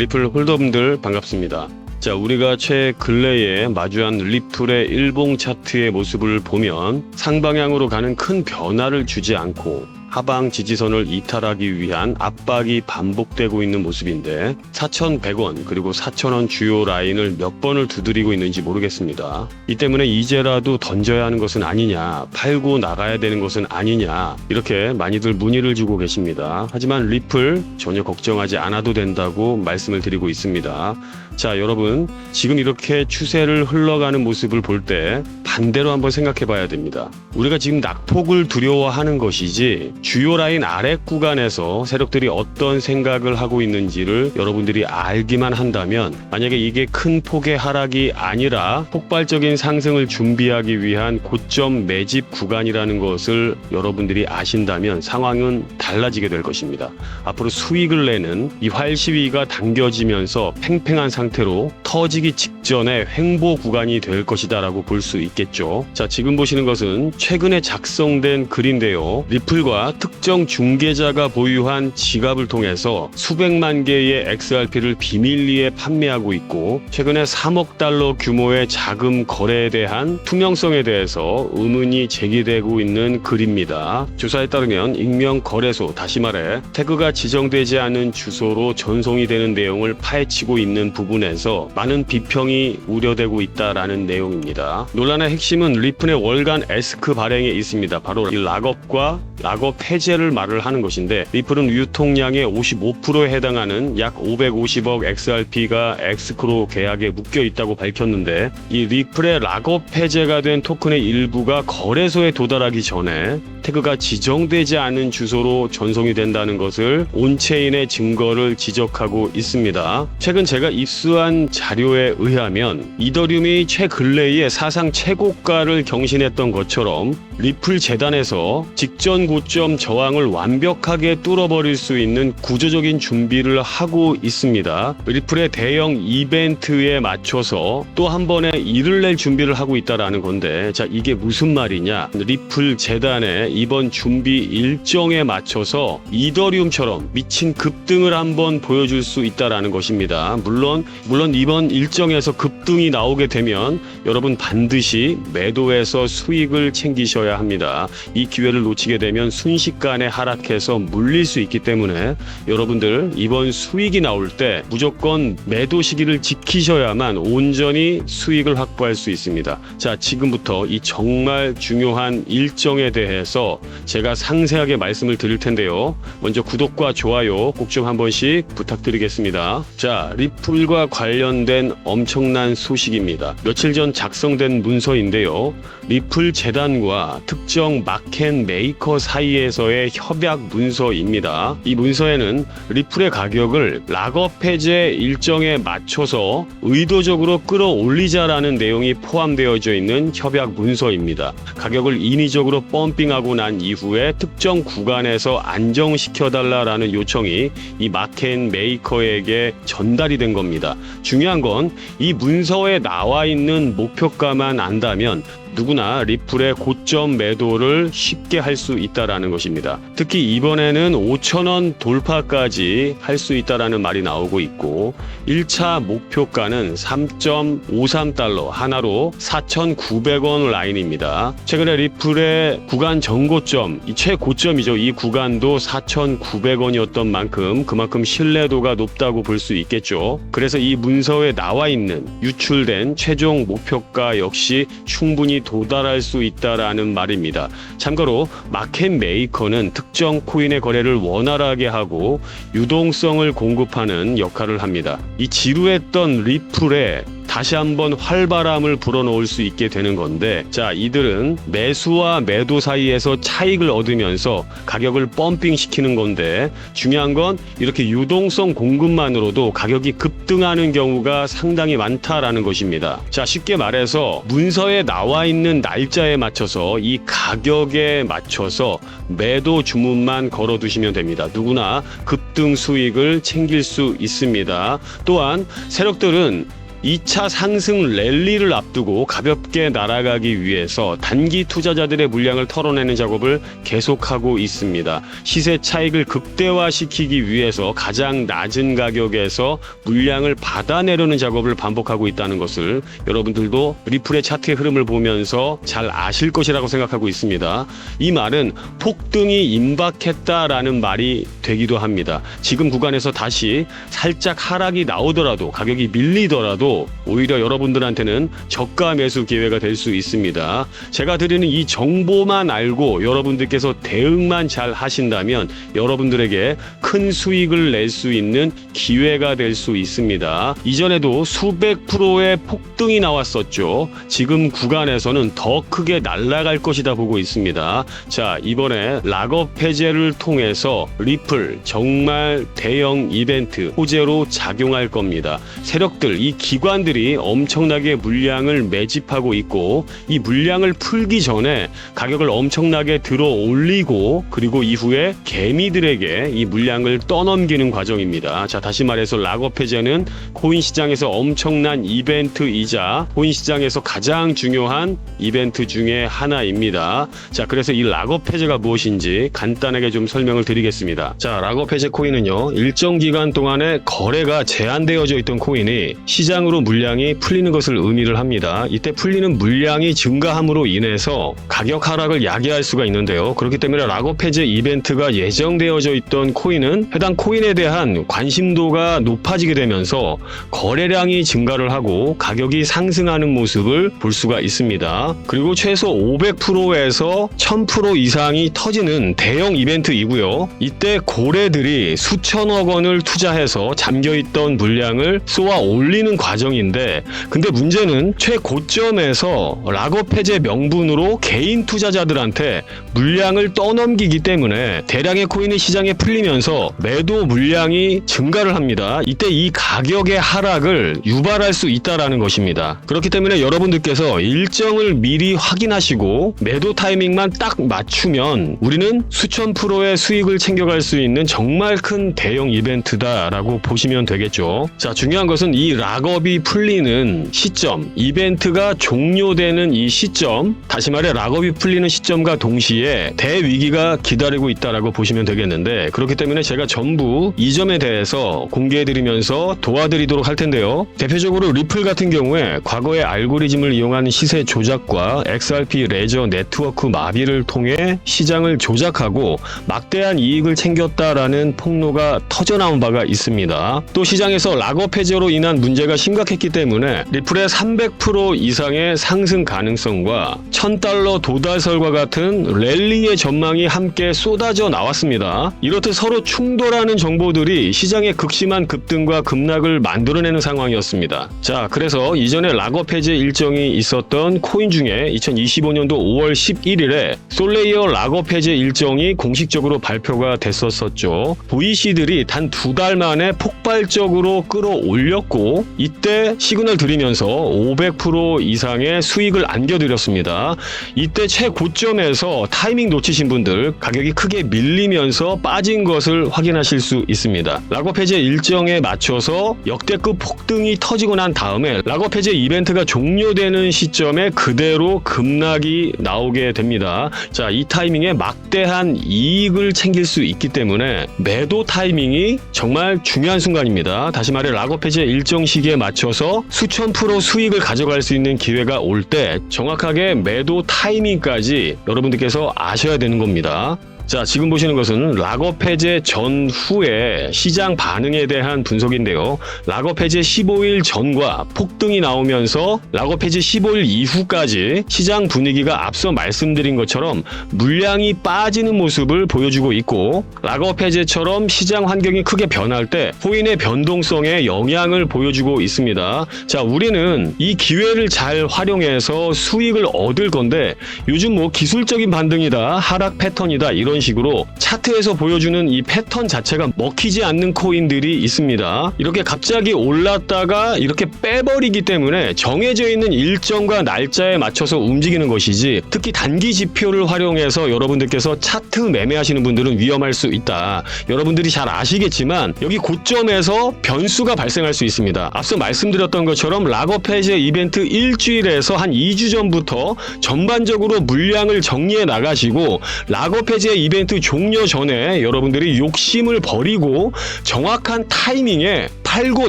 리플 홀더분들 반갑습니다. 자, 우리가 최 근래에 마주한 리플의 일봉 차트의 모습을 보면 상방향으로 가는 큰 변화를 주지 않고 하방 지지선을 이탈하기 위한 압박이 반복되고 있는 모습인데 4,100원 그리고 4,000원 주요 라인을 몇 번을 두드리고 있는지 모르겠습니다. 이 때문에 이제라도 던져야 하는 것은 아니냐, 팔고 나가야 되는 것은 아니냐 이렇게 많이들 문의를 주고 계십니다. 하지만 리플 전혀 걱정하지 않아도 된다고 말씀을 드리고 있습니다. 자, 여러분 지금 이렇게 추세를 흘러가는 모습을 볼 때 반대로 한번 생각해 봐야 됩니다. 우리가 지금 낙폭을 두려워하는 것이지 주요 라인 아래 구간에서 세력들이 어떤 생각을 하고 있는지를 여러분들이 알기만 한다면 만약에 이게 큰 폭의 하락이 아니라 폭발적인 상승을 준비하기 위한 고점 매집 구간이라는 것을 여러분들이 아신다면 상황은 달라지게 될 것입니다. 앞으로 수익을 내는 이 활시위가 당겨지면서 팽팽한 상태로 터지기 직전에 횡보 구간이 될 것이다라고 볼 수 있겠죠. 자, 지금 보시는 것은 최근에 작성된 글인데요. 리플과 특정 중개자가 보유한 지갑을 통해서 수백만 개의 XRP를 비밀리에 판매하고 있고 최근에 3억 달러 규모의 자금 거래에 대한 투명성에 대해서 의문이 제기되고 있는 글입니다. 조사에 따르면 익명 거래소 다시 말해 태그가 지정되지 않은 주소로 전송이 되는 내용을 파헤치고 있는 부분에서 많은 비평이 우려되고 있다라는 내용입니다. 논란의 핵심은 리플의 월간 에스크 발행에 있습니다. 바로 이 락업과 락업 해제를 말을 하는 것인데 리플은 유통량의 55%에 해당하는 약 550억 XRP가 엑스크로 계약에 묶여 있다고 밝혔는데 이 리플의 락업 해제가 된 토큰의 일부가 거래소에 도달하기 전에 태그가 지정되지 않은 주소로 전송이 된다는 것을 온체인의 증거를 지적하고 있습니다. 최근 제가 입수한 자료에 의하면 이더리움이 최근래에 사상 최고가를 경신했던 것처럼 리플 재단에서 직전 고점 저항을 완벽하게 뚫어버릴 수 있는 구조적인 준비를 하고 있습니다. 리플의 대형 이벤트에 맞춰서 또 한 번에 일을 낼 준비를 하고 있다라는 건데 자 이게 무슨 말이냐 리플 재단의 이번 준비 일정에 맞춰서 이더리움처럼 미친 급등을 한번 보여줄 수 있다라는 것입니다. 물론 물론 이번 일정에서 급등이 나오게 되면 여러분 반드시 매도해서 수익을 챙기셔야 합니다. 이 기회를 놓치게 되면 순 식간에 하락해서 물릴 수 있기 때문에 여러분들 이번 수익이 나올 때 무조건 매도 시기를 지키셔야만 온전히 수익을 확보할 수 있습니다. 자, 지금부터 이 정말 중요한 일정에 대해서 제가 상세하게 말씀을 드릴 텐데요. 먼저 구독과 좋아요 꼭 좀 한 번씩 부탁드리겠습니다. 자, 리플과 관련된 엄청난 소식입니다. 며칠 전 작성된 문서인데요. 리플 재단과 특정 마켓 메이커 사이에 서의 협약 문서입니다. 이 문서에는 리플의 가격을 락업 해제 일정에 맞춰서 의도적으로 끌어올리자라는 내용이 포함되어져 있는 협약 문서입니다. 가격을 인위적으로 펌핑하고 난 이후에 특정 구간에서 안정시켜달라라는 요청이 이 마켓 메이커에게 전달이 된 겁니다. 중요한 건 이 문서에 나와 있는 목표가만 안다면 누구나 리플의 고점 매도를 쉽게 할 수 있다라는 것입니다. 특히 이번에는 5천원 돌파까지 할 수 있다라는 말이 나오고 있고 1차 목표가는 3.53달러 하나로 4,900원 라인입니다. 최근에 리플의 구간 정고점, 이 최고점이죠. 이 구간도 4,900원이었던 만큼 그만큼 신뢰도가 높다고 볼 수 있겠죠. 그래서 이 문서에 나와 있는 유출된 최종 목표가 역시 충분히 도달할 수 있다라는 말입니다. 참고로 마켓 메이커는 특정 코인의 거래를 원활하게 하고 유동성을 공급하는 역할을 합니다. 이 지루했던 리플에 다시 한번 활바람을 불어넣을 수 있게 되는 건데 자 이들은 매수와 매도 사이에서 차익을 얻으면서 가격을 펌핑 시키는 건데 중요한 건 이렇게 유동성 공급만으로도 가격이 급등하는 경우가 상당히 많다라는 것입니다. 자 쉽게 말해서 문서에 나와 있는 날짜에 맞춰서 이 가격에 맞춰서 매도 주문만 걸어 두시면 됩니다. 누구나 급등 수익을 챙길 수 있습니다. 또한 세력들은 2차 상승 랠리를 앞두고 가볍게 날아가기 위해서 단기 투자자들의 물량을 털어내는 작업을 계속하고 있습니다. 시세 차익을 극대화시키기 위해서 가장 낮은 가격에서 물량을 받아내려는 작업을 반복하고 있다는 것을 여러분들도 리플의 차트의 흐름을 보면서 잘 아실 것이라고 생각하고 있습니다. 이 말은 폭등이 임박했다라는 말이 되기도 합니다. 지금 구간에서 다시 살짝 하락이 나오더라도 가격이 밀리더라도 오히려 여러분들한테는 저가 매수 기회가 될 수 있습니다. 제가 드리는 이 정보만 알고 여러분들께서 대응만 잘 하신다면 여러분들에게 큰 수익을 낼 수 있는 기회가 될 수 있습니다. 이전에도 수백 프로의 폭등이 나왔었죠. 지금 구간에서는 더 크게 날아갈 것이다 보고 있습니다. 자, 이번에 락업 해제를 통해서 리플 정말 대형 이벤트 호재로 작용할 겁니다. 세력들, 이 기관 들이 엄청나게 물량을 매집하고 있고 이 물량을 풀기 전에 가격을 엄청나게 들어 올리고 그리고 이후에 개미들에게 이 물량을 떠넘기는 과정입니다. 자, 다시 말해서 락업 해제는 코인 시장에서 엄청난 이벤트이자 코인 시장에서 가장 중요한 이벤트 중에 하나입니다. 자, 그래서 이 락업 해제가 무엇인지 간단하게 좀 설명을 드리겠습니다. 자, 락업 해제 코인은요. 일정 기간 동안에 거래가 제한되어져 있던 코인이 시장으로 물량이 풀리는 것을 의미를 합니다. 이때 풀리는 물량이 증가함으로 인해서 가격 하락을 야기할 수가 있는데요. 그렇기 때문에 해제 이벤트가 예정되어져 있던 코인은 해당 코인에 대한 관심도가 높아지게 되면서 거래량이 증가를 하고 가격이 상승하는 모습을 볼 수가 있습니다. 그리고 최소 500%에서 1000% 이상이 터지는 대형 이벤트이고요. 이때 고래들이 수천억 원을 투자해서 잠겨있던 물량을 쏘아 올리는 과정 인데 근데 문제는 최고점에서 락업 해제 명분으로 개인 투자자들한테 물량을 떠넘기기 때문에 대량의 코인이 시장에 풀리면서 매도 물량이 증가를 합니다. 이때 이 가격의 하락을 유발할 수 있다라는 것입니다. 그렇기 때문에 여러분들께서 일정을 미리 확인하시고 매도 타이밍만 딱 맞추면 우리는 수천 프로의 수익을 챙겨갈 수 있는 정말 큰 대형 이벤트다라고 보시면 되겠죠. 자, 중요한 것은 이 락업이 풀리는 시점, 이벤트가 종료되는 이 시점, 다시 말해 락업이 풀리는 시점과 동시에 대위기가 기다리고 있다라고 보시면 되겠는데 그렇기 때문에 제가 전부 이 점에 대해서 공개해드리면서 도와드리도록 할 텐데요. 대표적으로 리플 같은 경우에 과거의 알고리즘을 이용한 시세 조작과 XRP 레저 네트워크 마비를 통해 시장을 조작하고 막대한 이익을 챙겼다라는 폭로가 터져나온 바가 있습니다. 또 시장에서 락업 해제로 인한 문제가 심각 했기 때문에 리플의 300% 이상의 상승 가능성과 1000달러 도달설과 같은 랠리의 전망이 함께 쏟아져 나왔습니다. 이렇듯 서로 충돌하는 정보들이 시장의 극심한 급등과 급락을 만들어내는 상황이었습니다. 자, 그래서 이전에 락업 해제 일정이 있었던 코인 중에 2025년도 5월 11일에 솔레이어 락업 해제 일정이 공식적으로 발표가 됐었었죠. VC들이 단 두 달 만에 폭발적으로 끌어올렸고 이때 시그널 드리면서 500% 이상의 수익을 안겨드렸습니다. 이때 최고점에서 타이밍 놓치신 분들 가격이 크게 밀리면서 빠진 것을 확인하실 수 있습니다. 락업 해제 일정에 맞춰서 역대급 폭등이 터지고 난 다음에 락업 해제 이벤트가 종료되는 시점에 그대로 급락이 나오게 됩니다. 자, 이 타이밍에 막대한 이익을 챙길 수 있기 때문에 매도 타이밍이 정말 중요한 순간입니다. 다시 말해 락업 해제 일정 시기에 맞 춰서 수천 프로 수익을 가져갈 수 있는 기회가 올 때 정확하게 매도 타이밍까지 여러분들께서 아셔야 되는 겁니다. 자, 지금 보시는 것은 락업 해제 전후의 시장 반응에 대한 분석인데요. 락업 해제 15일 전과 폭등이 나오면서 락업 해제 15일 이후까지 시장 분위기가 앞서 말씀드린 것처럼 물량이 빠지는 모습을 보여주고 있고 락업 해제처럼 시장 환경이 크게 변할 때 코인의 변동성에 영향을 보여주고 있습니다. 자, 우리는 이 기회를 잘 활용해서 수익을 얻을 건데 요즘 뭐 기술적인 반등이다, 하락 패턴이다 이런 이런 식으로 차트에서 보여주는 이 패턴 자체가 먹히지 않는 코인들이 있습니다. 이렇게 갑자기 올랐다가 이렇게 빼버리기 때문에 정해져 있는 일정과 날짜에 맞춰서 움직이는 것이지 특히 단기 지표를 활용해서 여러분들께서 차트 매매하시는 분들은 위험할 수 있다. 여러분들이 잘 아시겠지만 여기 고점에서 변수가 발생할 수 있습니다. 앞서 말씀드렸던 것처럼 락업 해제 이벤트 일주일에서 한 2주 전부터 전반적으로 물량을 정리해 나가시고 락업 해제 이벤트 종료 전에 여러분들이 욕심을 버리고 정확한 타이밍에 팔고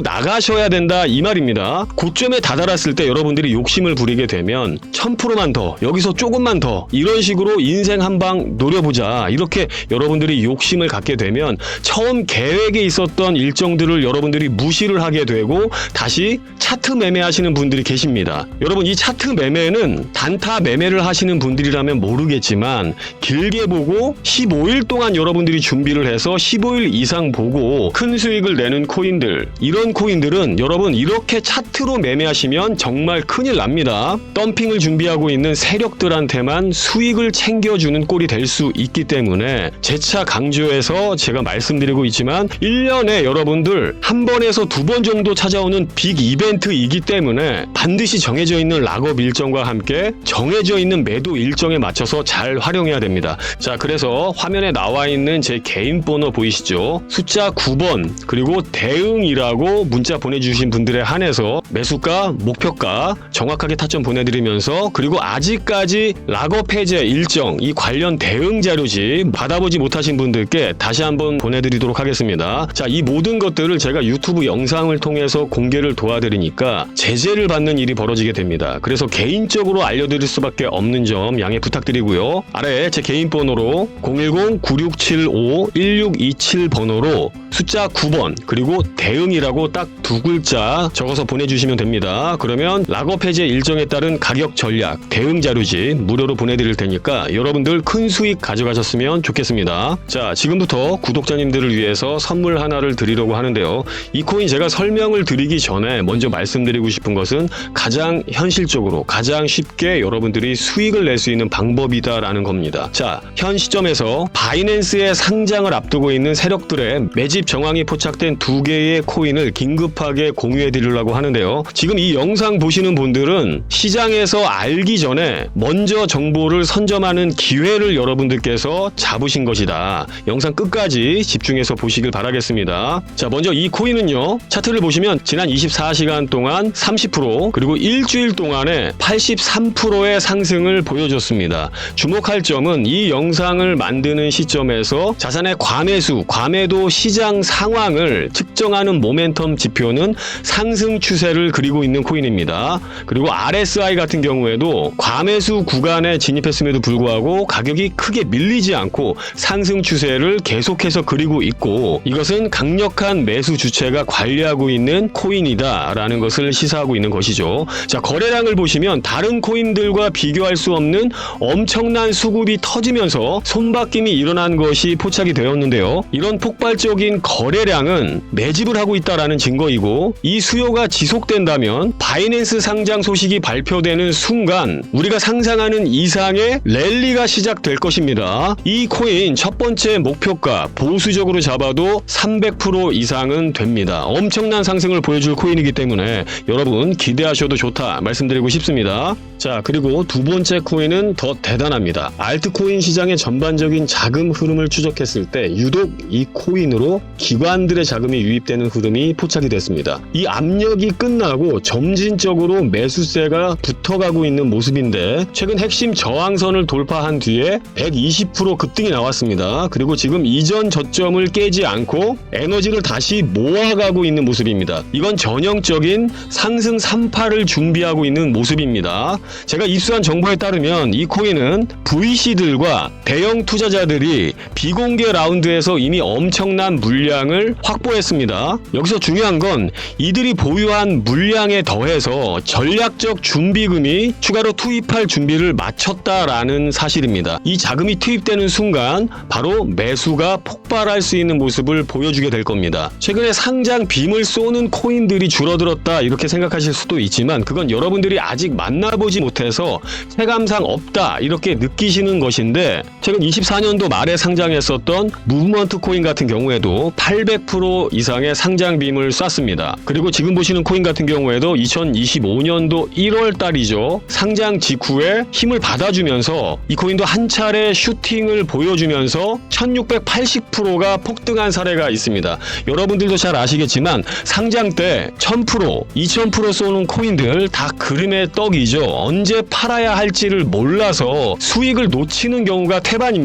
나가셔야 된다 이 말입니다. 고점에 다다랐을 때 여러분들이 욕심을 부리게 되면 1000%만 더 여기서 조금만 더 이런 식으로 인생 한 방 노려보자 이렇게 여러분들이 욕심을 갖게 되면 처음 계획에 있었던 일정들을 여러분들이 무시를 하게 되고 다시 차트 매매하시는 분들이 계십니다. 여러분 이 차트 매매는 단타 매매를 하시는 분들이라면 모르겠지만 길게 보고 15일 동안 여러분들이 준비를 해서 15일 이상 보고 큰 수익을 내는 코인들 이런 코인들은 여러분 이렇게 차트로 매매하시면 정말 큰일 납니다. 덤핑을 준비하고 있는 세력들한테만 수익을 챙겨주는 꼴이 될 수 있기 때문에 재차 강조해서 제가 말씀드리고 있지만 1년에 여러분들 한 번에서 두 번 정도 찾아오는 빅 이벤트이기 때문에 반드시 정해져 있는 락업 일정과 함께 정해져 있는 매도 일정에 맞춰서 잘 활용해야 됩니다. 자, 그래서 화면에 나와 있는 제 개인 번호 보이시죠? 숫자 9번 그리고 대응이라고 문자 보내주신 분들에 한해서 매수가, 목표가 정확하게 타점 보내드리면서 그리고 아직까지 락업 해제 일정 이 관련 대응 자료지 받아보지 못하신 분들께 다시 한번 보내드리도록 하겠습니다. 자, 이 모든 것들을 제가 유튜브 영상을 통해서 공개를 도와드리니까 제재를 받는 일이 벌어지게 됩니다. 그래서 개인적으로 알려드릴 수밖에 없는 점 양해 부탁드리고요. 아래 제 개인 번호로 010-9675-1627 번호로 숫자 9번 그리고 대응이라고 딱 두 글자 적어서 보내주시면 됩니다. 그러면 락업 해제 일정에 따른 가격 전략 대응 자료지 무료로 보내드릴 테니까 여러분들 큰 수익 가져가셨으면 좋겠습니다. 자 지금부터 구독자님들을 위해서 선물 하나를 드리려고 하는데요. 이 코인 제가 설명을 드리기 전에 먼저 말씀드리고 싶은 것은 가장 현실적으로 가장 쉽게 여러분들이 수익을 낼 수 있는 방법이다라는 겁니다. 자, 현 시점에 서 바이낸스의 상장을 앞두고 있는 세력들의 매집 정황이 포착된 두 개의 코인을 긴급하게 공유해 드리려고 하는데요. 지금 이 영상 보시는 분들은 시장에서 알기 전에 먼저 정보를 선점하는 기회를 여러분들께서 잡으신 것이다. 영상 끝까지 집중해서 보시길 바라겠습니다. 자, 먼저 이 코인은요. 차트를 보시면 지난 24시간 동안 30% 그리고 일주일 동안에 83%의 상승을 보여줬습니다. 주목할 점은 이 영상을 만드는 시점에서 자산의 과매수, 과매도 시장 상황을 측정하는 모멘텀 지표는 상승 추세를 그리고 있는 코인입니다. 그리고 RSI 같은 경우에도 과매수 구간에 진입했음에도 불구하고 가격이 크게 밀리지 않고 상승 추세를 계속해서 그리고 있고 이것은 강력한 매수 주체가 관리하고 있는 코인이다라는 것을 시사하고 있는 것이죠. 자, 거래량을 보시면 다른 코인들과 비교할 수 없는 엄청난 수급이 터지면서 손 바뀜이 일어난 것이 포착이 되었는데요. 이런 폭발적인 거래량은 매집을 하고 있다라는 증거이고 이 수요가 지속된다면 바이낸스 상장 소식이 발표되는 순간 우리가 상상하는 이상의 랠리가 시작될 것입니다. 이 코인 첫 번째 목표가 보수적으로 잡아도 300% 이상은 됩니다. 엄청난 상승을 보여줄 코인이기 때문에 여러분 기대하셔도 좋다 말씀드리고 싶습니다. 자 그리고 두 번째 코인은 더 대단합니다. 알트코인 시장의 전반적 인 자금 흐름을 추적했을 때 유독 이 코인으로 기관들의 자금이 유입되는 흐름이 포착이 됐습니다. 이 압력이 끝나고 점진적으로 매수세가 붙어가고 있는 모습인데 최근 핵심 저항선을 돌파한 뒤에 120% 급등이 나왔습니다. 그리고 지금 이전 저점을 깨지 않고 에너지를 다시 모아가고 있는 모습입니다. 이건 전형적인 상승 3파를 준비하고 있는 모습입니다. 제가 입수한 정보에 따르면 이 코인은 VC들과 대형 투자자들이 비공개 라운드에서 이미 엄청난 물량을 확보했습니다. 여기서 중요한 건 이들이 보유한 물량에 더해서 전략적 준비금이 추가로 투입할 준비를 마쳤다라는 사실입니다. 이 자금이 투입되는 순간 바로 매수가 폭발할 수 있는 모습을 보여주게 될 겁니다. 최근에 상장 빔을 쏘는 코인들이 줄어들었다 이렇게 생각하실 수도 있지만 그건 여러분들이 아직 만나보지 못해서 체감상 없다 이렇게 느끼시는 것인데 최근 24년도 말에 상장했었던 무브먼트 코인 같은 경우에도 800% 이상의 상장 빔을 쐈습니다. 그리고 지금 보시는 코인 같은 경우에도 2025년도 1월 달이죠. 상장 직후에 힘을 받아주면서 이 코인도 한 차례 슈팅을 보여주면서 1680%가 폭등한 사례가 있습니다. 여러분들도 잘 아시겠지만 상장 때 1000%, 2000% 쏘는 코인들 다 그림의 떡이죠. 언제 팔아야 할지를 몰라서 수익을 놓치는 경우가 태반입니다.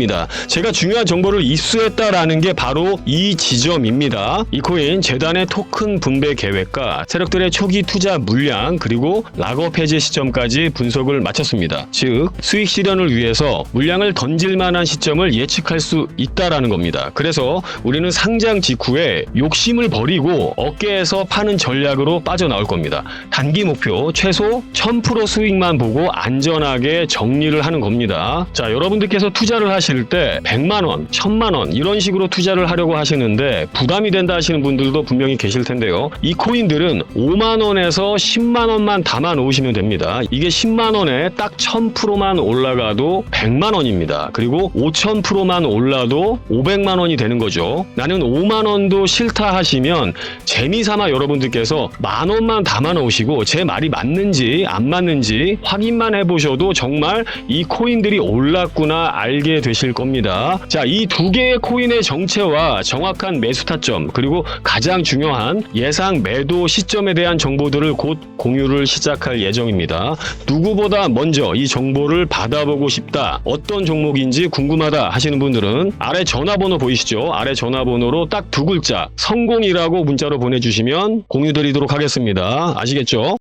제가 중요한 정보를 입수했다라는 게 바로 이 지점입니다. 이 코인 재단의 토큰 분배 계획과 세력들의 초기 투자 물량 그리고 락업 해제 시점까지 분석을 마쳤습니다. 즉 수익 실현을 위해서 물량을 던질 만한 시점을 예측할 수 있다라는 겁니다. 그래서 우리는 상장 직후에 욕심을 버리고 어깨에서 파는 전략으로 빠져나올 겁니다. 단기 목표 최소 1000% 수익만 보고 안전하게 정리를 하는 겁니다. 자, 여러분들께서 투자를 하실 때 100만 원, 1000만 원 이런 식으로 투자를 하려고 하시는데 부담이 된다 하시는 분들도 분명히 계실 텐데요. 이 코인들은 5만 원에서 10만 원만 담아 놓으시면 됩니다. 이게 10만 원에 딱 1000%만 올라가도 100만 원입니다. 그리고 5000%만 올라도 500만 원이 되는 거죠. 나는 5만 원도 싫다 하시면 재미삼아 여러분들께서 만 원만 담아 놓으시고 제 말이 맞는지 안 맞는지 확인만 해 보셔도 정말 이 코인들이 올랐구나 알게 되실 겁니다. 자, 이 두 개의 코인의 정체와 정확한 매수 타점 그리고 가장 중요한 예상 매도 시점에 대한 정보들을 곧 공유를 시작할 예정입니다. 누구보다 먼저 이 정보를 받아보고 싶다. 어떤 종목인지 궁금하다 하시는 분들은 아래 전화번호 보이시죠? 아래 전화번호로 딱 두 글자 성공이라고 문자로 보내주시면 공유드리도록 하겠습니다. 아시겠죠?